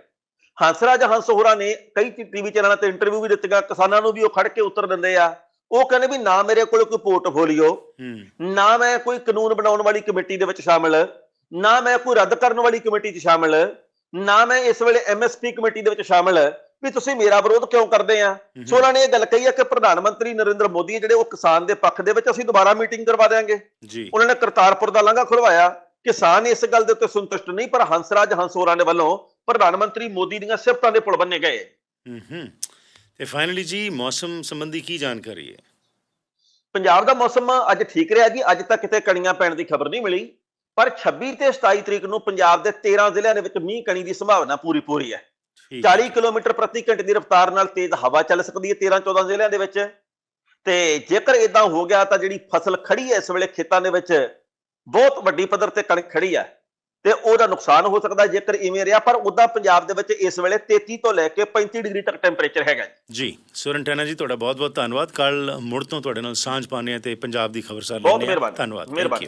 ਹੰਸਰਾਜ ਹੰਸ ਹੋਰਾਂ ਨੇ ਕਈ ਟੀਵੀ ਚੈਨਲਾਂ ਤੇ ਇੰਟਰਵਿਊ ਵੀ ਦਿੱਤੀਆਂ ਕਿਸਾਨਾਂ ਨੂੰ ਵੀ ਉਹ ਖੜ ਕੇ ਉੱਤਰ ਦਿੰਦੇ ਆ। ਉਹ ਕਹਿੰਦੇ ਵੀ ਨਾ ਮੇਰੇ ਕੋਲ ਕੋਈ ਪੋਰਟਫੋਲੀਓ ਨਾ ਮੈਂ ਕੋਈ ਕਾਨੂੰਨ ਬਣਾਉਣ ਵਾਲੀ ਕਮੇਟੀ ਦੇ ਵਿੱਚ ਸ਼ਾਮਲ ਨਾ ਮੈਂ ਕੋਈ ਰੱਦ ਕਰਨ ਵਾਲੀ ਕਮੇਟੀ 'ਚ ਸ਼ਾਮਲ ਨਾ ਮੈਂ ਇਸ ਵੇਲੇ ਐਮਐਸਪੀ ਕਮੇਟੀ ਦੇ ਵਿੱਚ ਸ਼ਾਮਲ ਵੀ ਤੁਸੀਂ ਮੇਰਾ ਵਿਰੋਧ ਕਿਉਂ ਕਰਦੇ ਆ? ਸੋ ਉਹਨਾਂ ਨੇ ਇਹ ਗੱਲ ਕਹੀ ਹੈ ਕਿ ਪ੍ਰਧਾਨ ਮੰਤਰੀ ਨਰਿੰਦਰ ਮੋਦੀ ਜਿਹੜੇ ਉਹ ਕਿਸਾਨ ਦੇ ਪੱਖ ਦੇ ਵਿੱਚ ਅਸੀਂ ਦੁਬਾਰਾ ਮੀਟਿੰਗ ਕਰਵਾ ਦੇਵਾਂਗੇ ਜੀ। ਉਹਨਾਂ ਨੇ ਕਰਤਾਰਪੁਰ ਦਾ ਲਾਂਘਾ ਖੁਲਵਾਇਆ। ਕਿਸਾਨ ਇਸ ਗੱਲ ਦੇ ਉੱਤੇ ਸੰਤੁਸ਼ਟ ਨਹੀਂ ਪਰ ਹੰਸਰਾਜ ਹੰਸੋਰਾਂ ਦੇ ਵੱਲੋਂ ਪ੍ਰਧਾਨ ਮੰਤਰੀ ਮੋਦੀ ਦੀਆਂ ਸਿਫਤਾਂ ਦੇ ਪੁਲ ਬੰਨੇ ਗਏ। ਹੂੰ ਹੂੰ ਤੇ ਫਾਈਨਲੀ ਜੀ ਮੌਸਮ ਸੰਬੰਧੀ ਕੀ ਜਾਣਕਾਰੀ ਹੈ? ਪੰਜਾਬ ਦਾ ਮੌਸਮ ਅੱਜ ਠੀਕ ਰਿਹਾ ਜੀ ਅੱਜ ਤੱਕ ਕਿਤੇ ਕਣੀਆਂ ਪੈਣ ਦੀ ਖਬਰ ਨਹੀਂ ਮਿਲੀ। ਪਰ 26 ਤੇ 27 ਤਰੀਕ ਨੂੰ ਪੰਜਾਬ ਦੇ 13 ਜ਼ਿਲ੍ਹਿਆਂ ਦੇ ਵਿੱਚ ਮੀਂਹ ਕਣੀ ਦੀ ਸੰਭਾਵਨਾ ਪੂਰੀ ਪੂਰੀ ਹੈ। 40 ਕਿਲੋਮੀਟਰ ਪ੍ਰਤੀ ਘੰਟੇ ਦੀ ਰਫ਼ਤਾਰ ਨਾਲ ਤੇਜ਼ ਹਵਾ ਚੱਲ ਸਕਦੀ ਹੈ 13 14 ਜ਼ਿਲ੍ਹਿਆਂ ਦੇ ਵਿੱਚ। ਤੇ ਜੇਕਰ ਇਦਾਂ ਹੋ ਗਿਆ ਤਾਂ ਜਿਹੜੀ ਫਸਲ ਖੜੀ ਹੈ ਇਸ ਵੇਲੇ ਖੇਤਾਂ ਦੇ ਵਿੱਚ ਬਹੁਤ ਵੱਡੀ ਪੱਧਰ ਤੇ ਕਣਕ ਖੜੀ ਹੈ ਤੇ ਉਹਦਾ ਨੁਕਸਾਨ ਹੋ ਸਕਦਾ ਜੇਕਰ ਇਵੇਂ ਰਿਹਾ ਪਰ ਉਦਾਂ ਪੰਜਾਬ ਦੇ ਵਿੱਚ ਇਸ ਵੇਲੇ 33 ਤੋਂ ਲੈ ਕੇ 35 ਡਿਗਰੀ ਤੱਕ ਟੈਂਪਰੇਚਰ ਹੈਗਾ ਜੀ। ਜੀ ਸੁਰਨਟੈਨਾ ਜੀ ਤੁਹਾਡਾ ਬਹੁਤ ਬਹੁਤ ਧੰਨਵਾਦ। ਕੱਲ ਮੁੜ ਤੋਂ ਤੁਹਾਡੇ ਨਾਲ ਸਾਂਝ ਪਾਉਂਦੇ ਹਾਂ ਤੇ ਪੰਜਾਬ ਦੀ ਖਬਰਸਾਰ ਬਹੁਤ ਲੈਂਦੇ ਹਾਂ। ਮਿਹਰਬਾਨੀ ਧੰਨਵਾਦ। ਮਿਹਰਬਾਨੀ.